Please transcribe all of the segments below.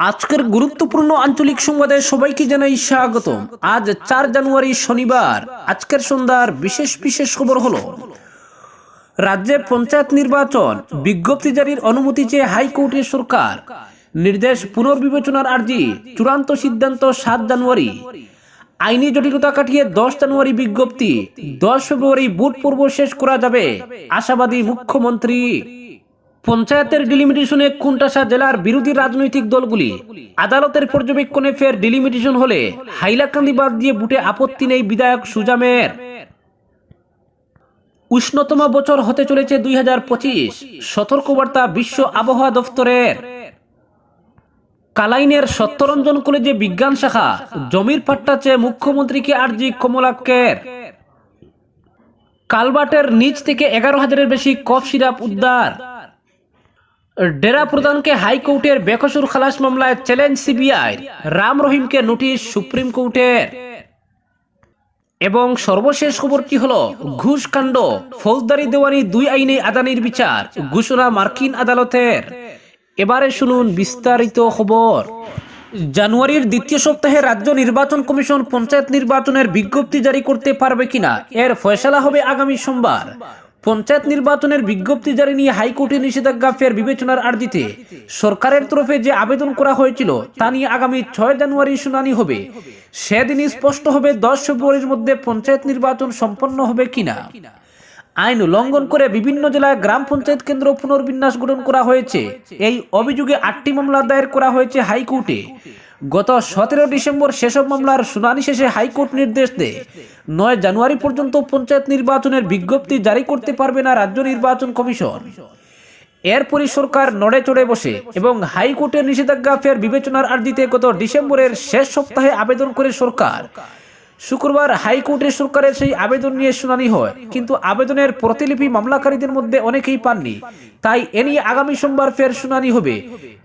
আজকের গুরুত্বপূর্ণ আঞ্চলিক সংবাদে সবাইকে জানাই স্বাগতম। আজ চার জানুয়ারি শনিবার, আজকের সন্ধ্যার বিশেষ বিশেষ খবর হলো, রাজ্যে পঞ্চায়েত নির্বাচন বিজ্ঞপ্তি জারির অনুমতি চেয়ে হাইকোর্টের সরকার, নির্দেশ পুনর্বিবেচনার আর্জি, চূড়ান্ত সিদ্ধান্ত সাত জানুয়ারি। আইনি জটিলতা কাটিয়ে দশ জানুয়ারি বিজ্ঞপ্তি, দশ ফেব্রুয়ারি বুট পূর্ব শেষ করা যাবে, আশাবাদী মুখ্যমন্ত্রী। পঞ্চায়েতের ডিলিমিটেশনে কুন্টাসা জেলার বিরোধী রাজনৈতিক দলগুলি? আদালতের পর্যবেক্ষণে ফের ডিলিমিটেশন হলে হাইলাকান্দি বাদ দিয়ে বুটে আপত্তি নেই বিধায়ক সুজামের উষ্ণতম বছর হতে চলেছে দুই হাজার পঁচিশ। সতর্কবার্তা বিশ্ব আবহাওয়া দফতরের। কালাইনের সত্যরঞ্জন কলেজে বিজ্ঞান শাখা, জমির পাট্টা চেয়ে মুখ্যমন্ত্রীকে আর্জি কমলাক্যের কালবাটের নিচ থেকে এগারো হাজারের বেশি কফ সিরাপ উদ্ধার। ডেরা প্রধানকে হাইকোর্টের বেকসুর খালাস মামলায় চ্যালেঞ্জ সিবিআই রাম রহিমকে নোটিশ সুপ্রিম কোর্টের এবং সর্বশেষ খবরটি হল ঘুষ কাণ্ড ফৌজদারি দেওয়ানি দুই আইনে আদানির বিচার ঘোষণা মার্কিন আদালতের এবারে শুনুন বিস্তারিত খবর জানুয়ারির দ্বিতীয় সপ্তাহে রাজ্য নির্বাচন কমিশন পঞ্চায়েত নির্বাচনের বিজ্ঞপ্তি জারি করতে পারবে কিনা এর ফয়সলা হবে আগামী সোমবার পঞ্চায়েত নির্বাচনের বিজ্ঞপ্তি জারি নিয়ে হাইকোর্টে নিষেধাজ্ঞা ফের বিবেচনার আর্জিতে। সরকারের তরফে যে আবেদন করা হয়েছিল, তা নিয়ে আগামী ছয় জানুয়ারি শুনানি হবে। সেদিনই স্পষ্ট হবে দশ ফেব্রুয়ারির মধ্যে পঞ্চায়েত নির্বাচন সম্পন্ন হবে কিনা। আইন লঙ্ঘন করে বিভিন্ন জেলায় গ্রাম পঞ্চায়েত কেন্দ্র পুনর্বিন্যাস গঠন করা হয়েছে। এই অভিযোগে আটটি মামলা দায়ের করা হয়েছে হাইকোর্টে। গত সতেরো ডিসেম্বর সেসব মামলার শুনানি শেষে হাইকোর্ট নির্দেশ দেয়। নয় জানুয়ারি পর্যন্ত পঞ্চায়েত নির্বাচনের বিজ্ঞপ্তি জারি করতে পারবে না রাজ্য নির্বাচন কমিশন। এরপরই সরকার নড়ে চড়ে বসে এবং হাইকোর্টের নিষেধাজ্ঞা ফের বিবেচনার আর্জিতে গত ডিসেম্বরের শেষ সপ্তাহে আবেদন করে সরকার। শুক্রবার হাইকোর্টে সরকারের সেই আবেদন নিয়ে শুনানি হয়। কিন্তু আবেদনের প্রতিলিপি মামলাকারীদের মধ্যে অনেকেই পাননি। তাই এ নিয়ে আগামী সোমবার ফের শুনানি হবে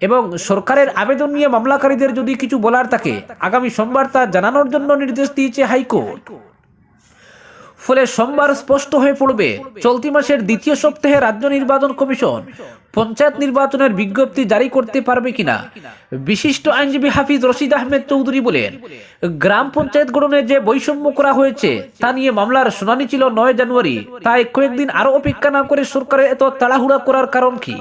এবং সরকারের আবেদন নিয়ে মামলাকারীদের যদি কিছু বলার থাকে, আগামী সোমবার তা জানানোর জন্য নির্দেশ দিয়েছে হাইকোর্ট। ফলে সোমবার স্পষ্ট হয়ে পড়বে, চলতি মাসের দ্বিতীয় সপ্তাহে রাজ্য নির্বাচন কমিশন পঞ্চায়েত নির্বাচনের বিজ্ঞপ্তি জারি করতে পারবে কিনা। বিশিষ্ট আইনজীবী হাফিজ রশিদ আহমেদ চৌধুরী বলেন, গ্রাম পঞ্চায়েত গঠনে যে বৈষম্য করা হয়েছে, তা নিয়ে মামলার শুনানি ছিল নয় জানুয়ারি। তাই কয়েকদিন আরও অপেক্ষা না করে সরকারের এত তাড়াহুড়া করার কারণ কি?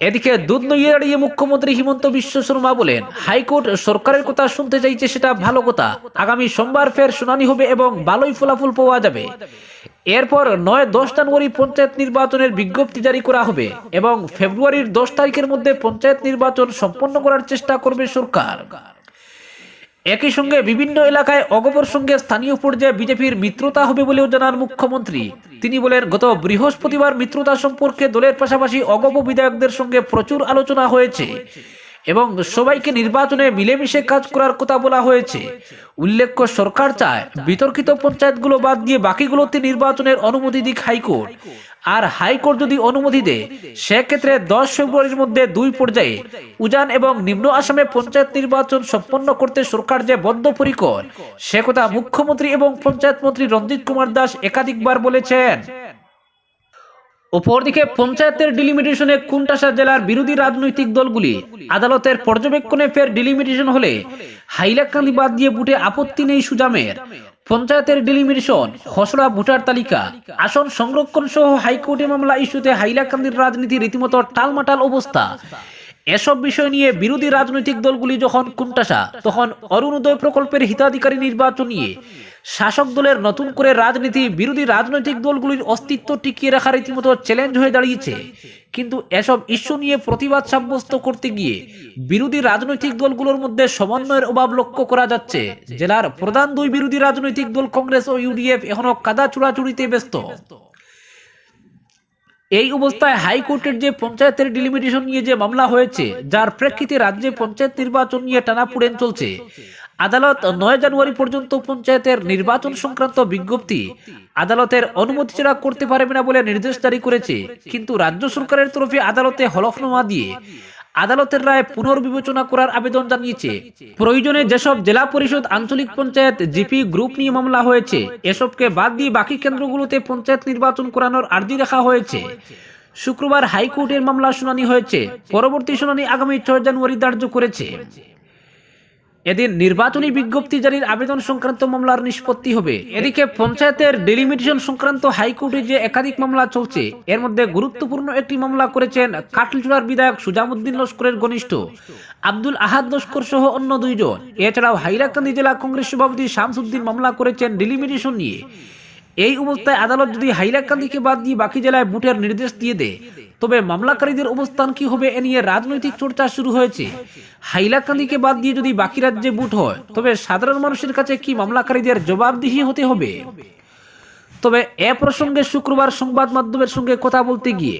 এদিকে দুধ নইয়ে দাঁড়িয়ে মুখ্যমন্ত্রী হিমন্ত বিশ্ব শর্মা বলেন, হাইকোর্ট সরকারের কথা শুনতে চাইছে সেটা ভালো কথা। আগামী সোমবার ফের শুনানি হবে এবং ভালোই ফলাফল পাওয়া যাবে। এরপর নয় দশ জানুয়ারি পঞ্চায়েত নির্বাচনের বিজ্ঞপ্তি জারি করা হবে এবং ফেব্রুয়ারির দশ তারিখের মধ্যে পঞ্চায়েত নির্বাচন সম্পন্ন করার চেষ্টা করবে সরকার। একই সঙ্গে বিভিন্ন এলাকায় অগপর সঙ্গে স্থানীয় পর্যায়ে বিজেপির মিত্রতা হবে বলেও জানান মুখ্যমন্ত্রী। তিনি বলেন, গত বৃহস্পতিবার মিত্রতা সম্পর্কে দলের পাশাপাশি অগপ বিধায়কদের সঙ্গে প্রচুর আলোচনা হয়েছে এবং সবাইকে নির্বাচনে মিলেমিশে কাজ করার কথা বলা হয়েছে। উল্লেখ্য, সরকার চায় বিতর্কিত পঞ্চায়েতগুলো বাদ দিয়ে বাকিগুলোতে নির্বাচনের অনুমতি দিক হাইকোর্ট। আর হাইকোর্ট যদি অনুমতি দেয়, সেক্ষেত্রে দশ ফেব্রুয়ারির মধ্যে দুই পর্যায়ে উজান এবং নিম্ন আসামে পঞ্চায়েত নির্বাচন সম্পন্ন করতে সরকার যে বদ্ধপরিকর, সে কথা মুখ্যমন্ত্রী এবং পঞ্চায়েত মন্ত্রী রঞ্জিত কুমার দাস একাধিকবার বলেছেন। অপরদিকে পঞ্চায়েতের ডিলিমিটেশনে কুন্টাসা জেলার বিরোধী রাজনৈতিক দলগুলি আদালতের পর্যবেক্ষণে ফের ডিলিমিটেশন হলে হাইলাকান্দি বাদ দিয়ে বুটে আপত্তি নেই সুজামের। পঞ্চায়েতের ডিলিমিটেশন, খসড়া ভোটার তালিকা, আসন সংরক্ষণ সহ হাইকোর্টে মামলা ইস্যুতে হাইলাকান্দির রাজনীতি রীতিমতো টালমাটাল অবস্থা। এসব বিষয় নিয়ে বিরোধী রাজনৈতিক দলগুলি যখন কুণ্ঠাসা, তখন অরুণোদয় প্রকল্পের হিতাধিকারী নির্বাচন নিয়ে শাসক দলের নতুন করে রাজনীতি, বিরোধী রাজনৈতিক দলগুলির অস্তিত্ব টিকিয়ে রাখা রীতিমতো চ্যালেঞ্জ হয়ে দাঁড়িয়েছে। কিন্তু এসব ইস্যু নিয়ে প্রতিবাদ সাব্যস্ত করতে গিয়ে বিরোধী রাজনৈতিক দলগুলোর মধ্যে সমন্বয়ের অভাব লক্ষ্য করা যাচ্ছে। জেলার প্রধান দুই বিরোধী রাজনৈতিক দল কংগ্রেস ও ইউডিএফ এখনও কাদা চূড়াচুড়িতে ব্যস্ত। এই অবস্থায় হাইকোর্টের যে পঞ্চায়েতের ডিলিমিটেশন নিয়ে যে মামলা হয়েছে, যার প্রেক্ষিতে রাজ্যে পঞ্চায়েত নির্বাচন নিয়ে টানাপুড়েন চলছে। আদালত নয় জানুয়ারি পর্যন্ত পঞ্চায়েতের নির্বাচন সংক্রান্ত বিজ্ঞপ্তি আদালতের অনুমতি ছাড়া করতে পারবে না বলে নির্দেশ জারি করেছে। কিন্তু রাজ্য সরকারের তরফে আদালতে হলফনামা দিয়ে আদালতের রায় পুনর্বিবেচনা করার আবেদন জানিয়েছে। প্রয়োজনে যেসব জেলা পরিষদ আঞ্চলিক পঞ্চায়েত, জিপি গ্রুপ নিয়ে মামলা হয়েছে, এসবকে বাদ দিয়ে বাকি কেন্দ্রগুলোতে পঞ্চায়েত নির্বাচন করানোর আর্জি রাখা হয়েছে। শুক্রবার হাইকোর্টের মামলা শুনানি হয়েছে। পরবর্তী শুনানি আগামী ছয় জানুয়ারি ধার্য করেছে। এদিন নির্বাচনী বিজ্ঞপ্তি জারির আবেদন সংক্রান্ত মামলার নিষ্পত্তি হবে। এদিকে পঞ্চায়েতের ডেলিমিটেশন সংক্রান্ত হাইকোর্টে যে একাধিক মামলা চলছে, এর মধ্যে গুরুত্বপূর্ণ একটি মামলা করেছেন কাটলচূড়ার বিধায়ক সুজামুদ্দিন লস্করের ঘনিষ্ঠ, আব্দুল আহাদ লস্কর সহ অন্য দুইজন। এছাড়াও হাইলাকান্দি জেলা কংগ্রেস সভাপতি শামসুদ্দিন মামলা করেছেন ডেলিমিটেশন নিয়ে। এই অবস্থায় আদালত যদি হাইলাকান্দিকে বাদ দিয়ে বাকি জেলায় বুটের নির্দেশ দিয়ে দেয় তবে মামলাকারীদের অবস্থান কি হবে এ নিয়ে রাজনৈতিক চর্চা শুরু হয়েছে। হাইলাকান্দিকে বাদ দিয়ে যদি বাকি রাজ্যে বুট হয়, তবে সাধারণ মানুষের কাছে কি মামলাকারীদের জবাবদিহি হতে হবে? তবে এ প্রসঙ্গে শুক্রবার সংবাদ মাধ্যমের সঙ্গে কথা বলতে গিয়ে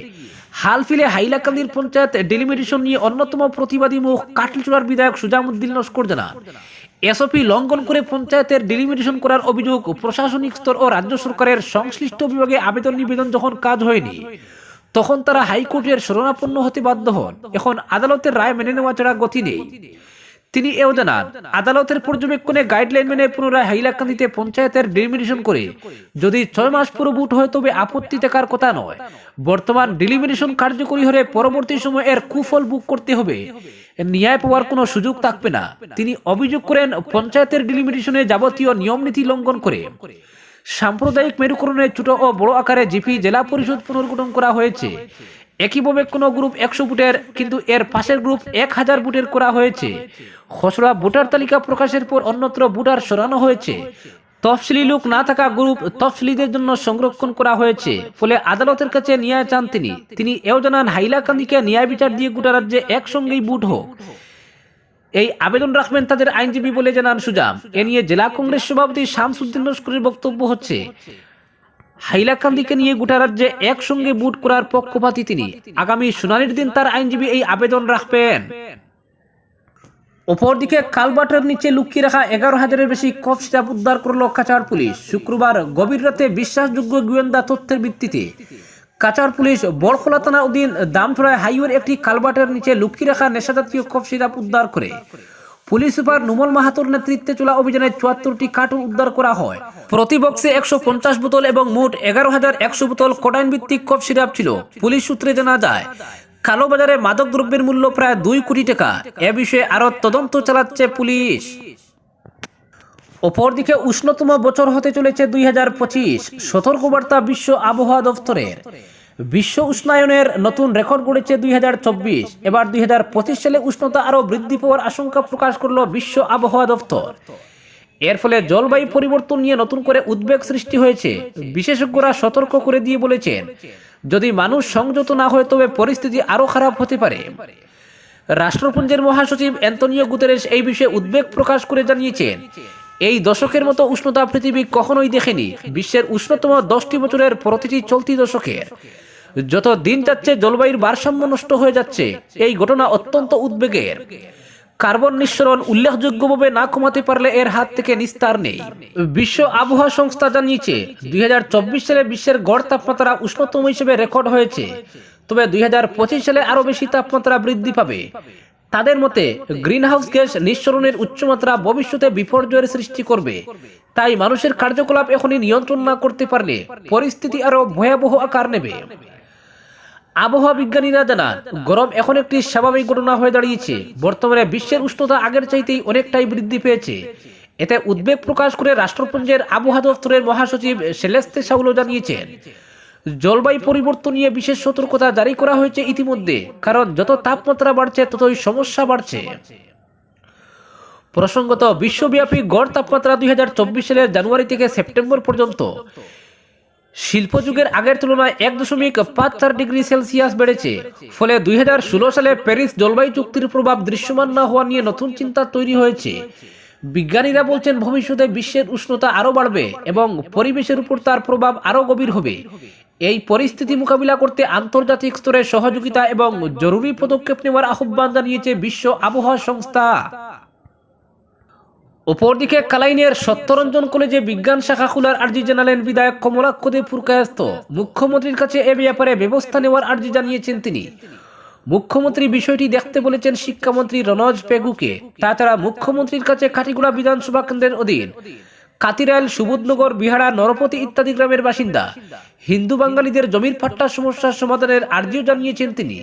হালফিলে হাইলাকান্দির পঞ্চায়েত ডেলিমিটেশন নিয়ে অন্যতম প্রতিবাদী মুখ কাটলচূড়ার বিধায়ক সুজামুদ্দিন লস্কর জানান এসওপি লঙ্ঘন করে পঞ্চায়েতের ডেলিমিটেশন করার অভিযোগ প্রশাসনিক স্তর ও রাজ্য সরকারের সংশ্লিষ্ট বিভাগে আবেদন নিবেদন যখন কাজ হয়নি তখন তারা হাইকোর্টের শরণাপন্ন হতে বাধ্য হন। এখন আদালতের রায় মেনে নেওয়া ছাড়া গতি নেই। তিনি এও জানান, আদালতের পর্যবেক্ষণে গাইডলাইন মেনে পুনরায় হাইলাকান্দিতে পঞ্চায়েতের ডেলিমিনেশন করে যদি ছয় মাস পুরো বুট হয় তবে আপত্তি থাকার কথা নয়। বর্তমান ডেলিমিনেশন কার্যকরী হলে পরবর্তী সময়ে এর কুফল বুক করতে হবে। ন্যায় পাওয়ার কোনো সুযোগ থাকবে না। তিনি অভিযোগ করেন, পঞ্চায়েতের ডেলিমিনেশনে যাবতীয় নিয়ম নীতি লঙ্ঘন করে। সাম্প্রদায়িক মেরুকরণে ছোট ও বড় আকারে জিপি জেলা পরিষদ পুনর্গঠন করা হয়েছে। একইভাবে কোনো গ্রুপ একশো বুটের, কিন্তু এর পাশের গ্রুপ এক হাজার বুটের করা হয়েছে। খসড়া ভোটার তালিকা প্রকাশের পর অন্যত্র ভোটার সরানো হয়েছে। তফসিলি লোক না থাকা গ্রুপ তফসিলিদের জন্য সংরক্ষণ করা হয়েছে, ফলে আদালতের কাছে ন্যায় চান তিনি। তিনি এও জানান, হাইলাকান্দিকে ন্যায় বিচার দিয়ে গোটা রাজ্যে একসঙ্গেই বুট হোক। এই আবেদন রাখবেন তাদের আইনজীবী বলে জানান সুজাম। এ নিয়ে জেলা কংগ্রেস সভাপতি শামসুদ্দিন লস্করের বক্তব্য হচ্ছে, হাইলাকান্দিকে নিয়ে গোটা রাজ্যে একসঙ্গে বুট করার পক্ষপাতী তিনি। আগামী শুনানির দিন তার আইনজীবী এই আবেদন রাখবেন। অপরদিকে কালবাটের নিচে লুকিয়ে রাখা এগারো হাজারের বেশি কফ সিরাপ উদ্ধার করল কাচার পুলিশ। শুক্রবার গভীর রাতে বিশ্বাসযোগ্য গোয়েন্দা তথ্যের ভিত্তিতে কাচার পুলিশ বড়খোলা থানা অধীন দামথড়ায় হাইওয়ের একটি কালবাটের নিচে লুকিয়ে রাখা নেশাজাতীয় কফ সিরাপ উদ্ধার করে। পুলিশ সুপার নুমল মাহাতোর নেতৃত্বে চলা অভিযানে চুয়াত্তরটি কার্টুন উদ্ধার করা হয়। প্রতি বক্সে একশো পঞ্চাশ বোতল এবং মোট এগারো হাজার একশো বোতল কোটাইন ভিত্তিক কফ সিরাপ ছিল। পুলিশ সূত্রে জানা যায়, কালোবাজারে মাদক দ্রব্যের মূল্য প্রায় দুই কোটি টাকা। এ বিষয়ে আরও তদন্ত চালাচ্ছে পুলিশ। অপরদিকে উষ্ণতম বছর হতে চলেছে দুই হাজার পঁচিশ। সতর্কবার্তা বিশ্ব আবহাওয়া দপ্তরের বিশ্ব উষ্ণায়নের নতুন রেকর্ড গড়েছে দুই হাজার চব্বিশ। এবার দুই হাজার পঁচিশ সালে উষ্ণতা আরও বৃদ্ধি পাওয়ার আশঙ্কা প্রকাশ করল বিশ্ব আবহাওয়া দপ্তর এর ফলে জলবায়ু পরিবর্তন নিয়ে নতুন করে উদ্বেগ সৃষ্টি হয়েছে। বিশেষজ্ঞরা সতর্ক করে দিয়ে বলেছেন, যদি মানুষ সংযত না হয়, তবে পরিস্থিতি আরও খারাপ হতে পারে। রাষ্ট্রপুঞ্জের মহাসচিব অ্যান্তনিও গুতেরেস এই বিষয়ে উদ্বেগ প্রকাশ করে জানিয়েছেন। এই দশকের মতো উষ্ণতা পৃথিবী কখনোই দেখেনি। বিশ্বের উষ্ণতম দশটি বছরের প্রতিটি চলতি দশকের। যত দিন যাচ্ছে, জলবায়ুর ভারসাম্য নষ্ট হয়ে যাচ্ছে। এই ঘটনা অত্যন্ত উদ্বেগের। কার্বন নিঃসরণ উল্লেখযোগ্যভাবে না কমাতে পারলে এর হাত থেকে নিস্তার নেই। বিশ্ব আবহাওয়া সংস্থা জানিয়েছে, দুই হাজার চব্বিশ সালে বিশ্বের গড় তাপমাত্রা উষ্ণতম হিসেবে রেকর্ড হয়েছে। তবে দুই হাজার পঁচিশ সালে আরও বেশি তাপমাত্রা বৃদ্ধি পাবে। তাদের মতে গ্রিনহাউস গ্যাস নিঃসরণের উচ্চমাত্রা ভবিষ্যতে বিপর্যয়ের সৃষ্টি করবে। তাই মানুষের কার্যকলাপ এখনই নিয়ন্ত্রণ না করতে পারলে পরিস্থিতি আরও ভয়াবহ আকার নেবে। আবহাওয়া বিজ্ঞানীরা জানান, গরম এখন একটি স্বাভাবিক ঘটনা হয়ে দাঁড়িয়েছে। বর্তমানে বিশ্বের উষ্ণতা আগের চাইতেই অনেকটাই বৃদ্ধি পেয়েছে। এতে উদ্বেগ প্রকাশ করে রাষ্ট্রপুঞ্জের আবহাওয়া দপ্তরের মহাসচিব সেলেস্তে সাউলো জানিয়েছেন জলবায়ু পরিবর্তন নিয়ে বিশেষ সতর্কতা জারি করা হয়েছে ইতিমধ্যে, কারণ যত তাপমাত্রা বাড়ছে, ততই সমস্যা বাড়ছে। প্রসঙ্গত, বিশ্বব্যাপী গড় তাপমাত্রা দুই হাজার চব্বিশ সালের জানুয়ারি থেকে সেপ্টেম্বর পর্যন্ত। শিল্পযুগের আগের তুলনায় এক দশমিক পাঁচ চার ডিগ্রি সেলসিয়াস বেড়েছে। ফলে দুই হাজার ষোলো সালে প্যারিস জলবায়ু চুক্তির প্রভাব দৃশ্যমান না হওয়া নিয়ে নতুন চিন্তা তৈরি হয়েছে। বিজ্ঞানীরা বলছেন ভবিষ্যতে বিশ্বের উষ্ণতা আরও বাড়বে এবং পরিবেশের উপর তার প্রভাব আরও গভীর হবে। এই পরিস্থিতি মোকাবিলা করতে আন্তর্জাতিক স্তরে সহযোগিতা এবং জরুরি পদক্ষেপ নেওয়ার আহ্বান জানিয়েছে বিশ্ব আবহাওয়া সংস্থা। অপরদিকে কালাইনের সত্যরঞ্জন কলেজে বিজ্ঞান শাখা খোলার আর্জি জানালেন বিধায়ক কমলাক্ষ দেব পুরকায়স্ত মুখ্যমন্ত্রীর কাছে এ ব্যাপারে ব্যবস্থা নেওয়ার আর্জি জানিয়েছেন তিনি। মুখ্যমন্ত্রী বিষয়টি দেখতে বলেছেন শিক্ষামন্ত্রী রনজ পেগুকে। তাছাড়া মুখ্যমন্ত্রীর কাছে কাটিগুড়া বিধানসভা কেন্দ্রের অধীন কাতিরাইল, সুবোধনগর, বিহারা, নরপতি ইত্যাদি গ্রামের বাসিন্দা হিন্দু বাঙালিদের জমির পাট্টা সমস্যার সমাধানের আর্জিও জানিয়েছেন তিনি।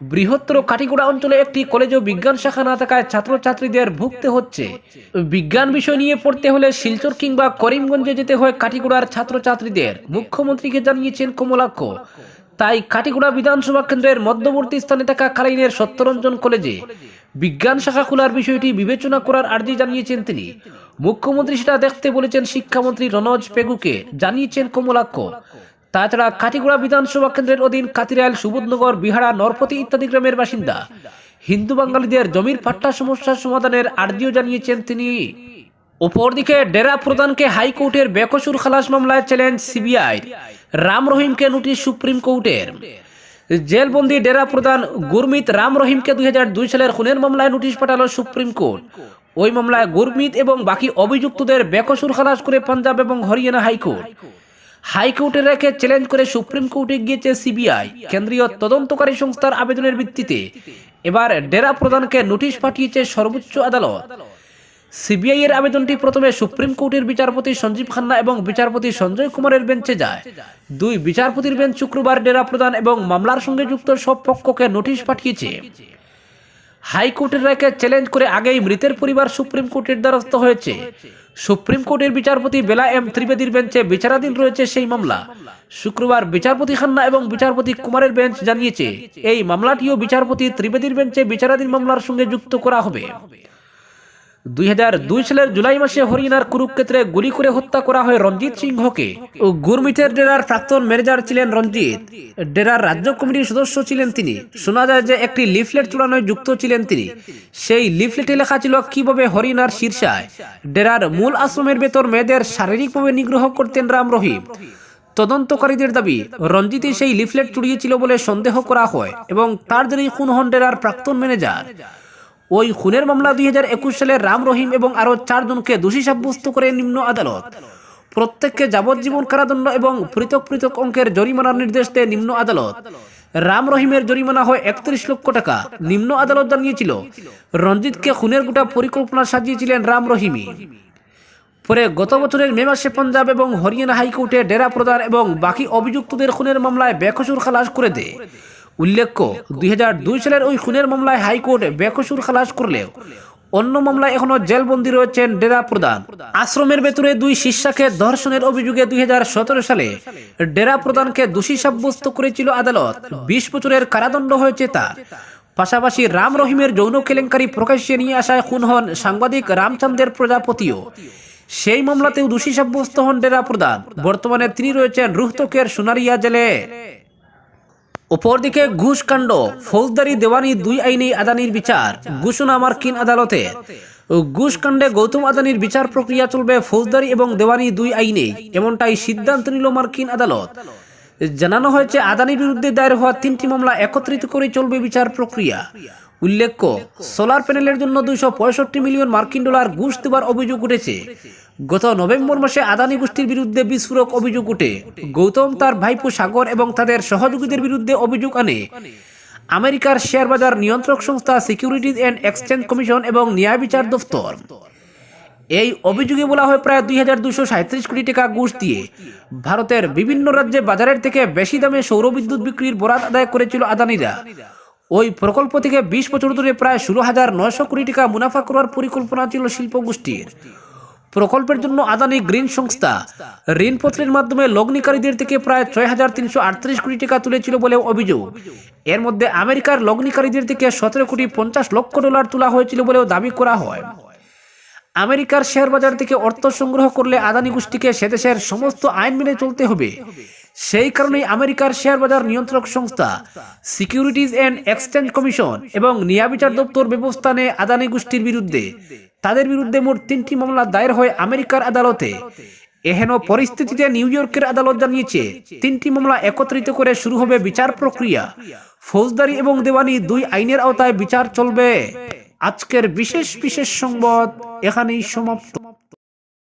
বৃহত্তর কাটিগোড়া অঞ্চলে একটি কলেজ ও বিজ্ঞান শাখা না থাকায় ছাত্রছাত্রীদের ভুগতে হচ্ছে। বিজ্ঞান বিষয় নিয়ে পড়তে হলে শিলচর কিংবা করিমগঞ্জে যেতে হয় কাটিগোড়ার ছাত্রছাত্রীদের। মুখ্যমন্ত্রীকে জানিয়েছেন কমলাক্ষ। তাই কাটিগোড়া বিধানসভা কেন্দ্রের মধ্যবর্তী স্থানে থাকা কালাইনের সত্যরঞ্জন কলেজে বিজ্ঞান শাখা খোলার বিষয়টি বিবেচনা করার আর্জি জানিয়েছেন তিনি। মুখ্যমন্ত্রী সেটা দেখতে বলেছেন শিক্ষামন্ত্রী রনজ পেগুকে জানিয়েছেন কমলাক্ষ। তাছাড়া কাটিগোড়া বিধানসভা কেন্দ্রের অধীন কাতিরাইল, সুবোধনগর, বিহারা, নরপতি ইত্যাদি গ্রামের বাসিন্দা হিন্দু বাঙালিদের জমির পাট্টা সমস্যার সমাধানের আর্জিও জানিয়েছেন তিনি। অপরদিকে, ডেরা প্রধানকে হাইকোর্টের বেকসুর খালাস মামলায় চ্যালেঞ্জ সিবিআই রাম রহিমকে নোটিশ সুপ্রিম কোর্টের। জেলবন্দি ডেরা প্রধান গুরমিত রাম রহিমকে দুই হাজার দুই সালের খুনের মামলায় নোটিশ পাঠালো সুপ্রিম কোর্ট। ওই মামলায় গুরমিত এবং বাকি অভিযুক্তদের বেকসুর খালাস করে পাঞ্জাব এবং হরিয়ানা হাইকোর্ট। হাইকোর্টের রেখে চ্যালেঞ্জ করে সুপ্রিম কোর্টে গিয়েছে সিবিআই, কেন্দ্রীয় তদন্তকারী সংস্থার আবেদনের ভিত্তিতে। এবার ডেরা প্রধানকে নোটিশ পাঠিয়েছে সর্বোচ্চ আদালত। সিবিআই এর আবেদনটি প্রথমে সুপ্রিম কোর্টের বিচারপতি সঞ্জীব খান্না এবং বিচারপতি সঞ্জয় কুমারের বেঞ্চে যায়। দুই বিচারপতির বেঞ্চ শুক্রবার ডেরা প্রদান এবং মামলার সঙ্গে যুক্ত সব পক্ষকে নোটিশ পাঠিয়েছে। হাইকোর্টের রায়কে চ্যালেঞ্জ করে আগেই মৃতের পরিবার সুপ্রিম কোর্টের দ্বারস্থ হয়েছে। সুপ্রিম কোর্টের বিচারপতি বেলা এম ত্রিবেদীর বেঞ্চে বিচারাধীন রয়েছে সেই মামলা। শুক্রবার বিচারপতি খান্না এবং বিচারপতি কুমারের বেঞ্চ জানিয়েছে, এই মামলাটিও বিচারপতি ত্রিবেদীর বেঞ্চে বিচারাধীন মামলার সঙ্গে যুক্ত করা হবে। দুই হাজার দুই সালের জুলাই মাসে হরিয়ানার কুরুক্ষেত্রে গুলি করে হত্যা করা হয় রঞ্জিত সিংহকে। ও গুরমিতের ডেরার প্রাক্তন ম্যানেজার ছিলেন রঞ্জিত। ডেরার রাজ্য কমিটির সদস্য ছিলেন তিনি। শোনা যায় যে একটি লিফলেট চূড়ানোয় যুক্ত ছিলেন তিনি। সেই লিফলেটে লেখা ছিল, কীভাবে হরিয়ানার শীর্ষায় ডেরার মূল আশ্রমের ভেতর মেয়েদের শারীরিকভাবে নিগ্রহ করতেন রাম রহিম? তদন্তকারীদের দাবি, রঞ্জিতে সেই লিফলেট চুড়িয়েছিল বলে সন্দেহ করা হয় এবং তার জেরেই খুন হন ডেরার প্রাক্তন ম্যানেজার। ওই খুনের মামলা দুই হাজার একুশ সালে রাম রহিম এবং আরও চারজনকে দোষী সাব্যস্ত করে নিম্ন আদালত। প্রত্যেককে যাবজ্জীবন কারাদণ্ড এবং পৃথক পৃথক অঙ্কের জরিমানার নির্দেশ দেয় নিম্ন আদালত। রাম রহিমের জরিমানা হয় একত্রিশ লক্ষ টাকা, নিম্ন আদালত জানিয়েছিল, রঞ্জিতকে খুনের গোটা পরিকল্পনা সাজিয়েছিলেন রাম রহিমই। পরে গত বছরের মে মাসে পাঞ্জাব এবং হরিয়ানা হাইকোর্টে ডেরা প্রদান এবং বাকি অভিযুক্তদের খুনের মামলায় বেকসুর খালাস করে দেয়। উল্লেখ্য, দুই হাজার দুই সালের ওই খুনের মামলায় হাইকোর্ট বেকসুর খালাস করলেও অন্য মামলায় এখনও জেলবন্দি রয়েছেন ডেরা প্রধান। আশ্রমের ভেতরে দুই শিষ্যাকে ধর্ষণের অভিযোগে দুই সালে ডেরা প্রধানকে দোষী সাব্যস্ত করেছিল আদালত। বিশ বছরের কারাদণ্ড হয়েছে তার পাশাপাশি রাম রহিমের যৌন কেলেঙ্কারি প্রকাশ্যে নিয়ে আসায় খুন হন সাংবাদিক রামচন্দ্রের প্রজাপতিও। সেই মামলাতেও দোষী সাব্যস্ত হন ডেরা প্রধান। বর্তমানে তিনি রয়েছেন রুহতকের সোনারিয়া জেলে। অপরদিকে ঘুষকাণ্ড, ফৌজদারি, দেওয়ানি দুই আইনে আদানির বিচার, ঘোষণা মার্কিন আদালতে। ঘুষকাণ্ডে গৌতম আদানির বিচার প্রক্রিয়া চলবে ফৌজদারি এবং দেওয়ানি দুই আইনে, এমনটাই সিদ্ধান্ত নিল মার্কিন আদালত। জানানো হয়েছে, আদানির বিরুদ্ধে দায়ের হওয়া তিনটি মামলা একত্রিত করে চলবে বিচার প্রক্রিয়া। উল্লেখ্য, সোলার প্যানেলের জন্য দুইশো পঁয়ষট্টি মিলিয়ন মার্কিন ডলার ঘুষ দেওয়ার অভিযোগ উঠেছে। গত নভেম্বর মাসে আদানি গোষ্ঠীর বিরুদ্ধে বিস্ফোরক অভিযোগ উঠে। গৌতম তার ভাইপো সাগর এবং তাদের সহযোগীদের বিরুদ্ধে অভিযোগ আনে। আমেরিকার শেয়ার বাজার নিয়ন্ত্রক সংস্থা সিকিউরিটিজ অ্যান্ড এক্সচেঞ্জ কমিশন এবং ন্যায় বিচার দফতর। এই অভিযোগে বলা হয় প্রায় দুই হাজার দুশো সাঁত্রিশ কোটি টাকা ঘুষ দিয়ে ভারতের বিভিন্ন রাজ্যে বাজারের থেকে বেশি দামে সৌরবিদ্যুৎ বিক্রির বরাদ আদায় করেছিল আদানিরা। ওই প্রকল্প থেকে বিশ বছর ধরে প্রায় ষোলো হাজার নয়শো কোটি টাকা মুনাফা করার পরিকল্পনা ছিল শিল্প গোষ্ঠীর প্রকল্পের জন্য আদানি গ্রিন সংস্থা। ঋণপত্রের মাধ্যমে লগ্নিকারীদের থেকে প্রায় ছয় হাজার তিনশো আটত্রিশ কোটি টাকা তুলেছিল বলে অভিযোগ। এর মধ্যে আমেরিকার লগ্নিকারীদের থেকে সতেরো কোটি পঞ্চাশ লক্ষ ডলার তোলা হয়েছিল বলেও দাবি করা হয়। আমেরিকার শেয়ার বাজার থেকে অর্থ সংগ্রহ করলে আদানি গোষ্ঠীকে সেদেশের সমস্ত আইন মেনে চলতে হবে। সেই কারণেই আমেরিকার শেয়ার বাজার নিয়ন্ত্রক সংস্থা সিকিউরিটিজ অ্যান্ড এক্সচেঞ্জ কমিশন এবং নিয়াবিচার দপ্তর ব্যবস্থা নেয় আদানি গোষ্ঠীর বিরুদ্ধে, তাদের বিরুদ্ধে মোট তিনটি মামলা দায়ের হয় আমেরিকার আদালতে। এহেন পরিস্থিতিতে নিউ ইয়র্কের আদালত জানিয়েছে, তিনটি মামলা একত্রিত করে শুরু হবে বিচার প্রক্রিয়া। ফৌজদারি এবং দেওয়ানি দুই আইনের আওতায় বিচার চলবে। আজকের বিশেষ বিশেষ সংবাদ এখানেই সমাপ্ত।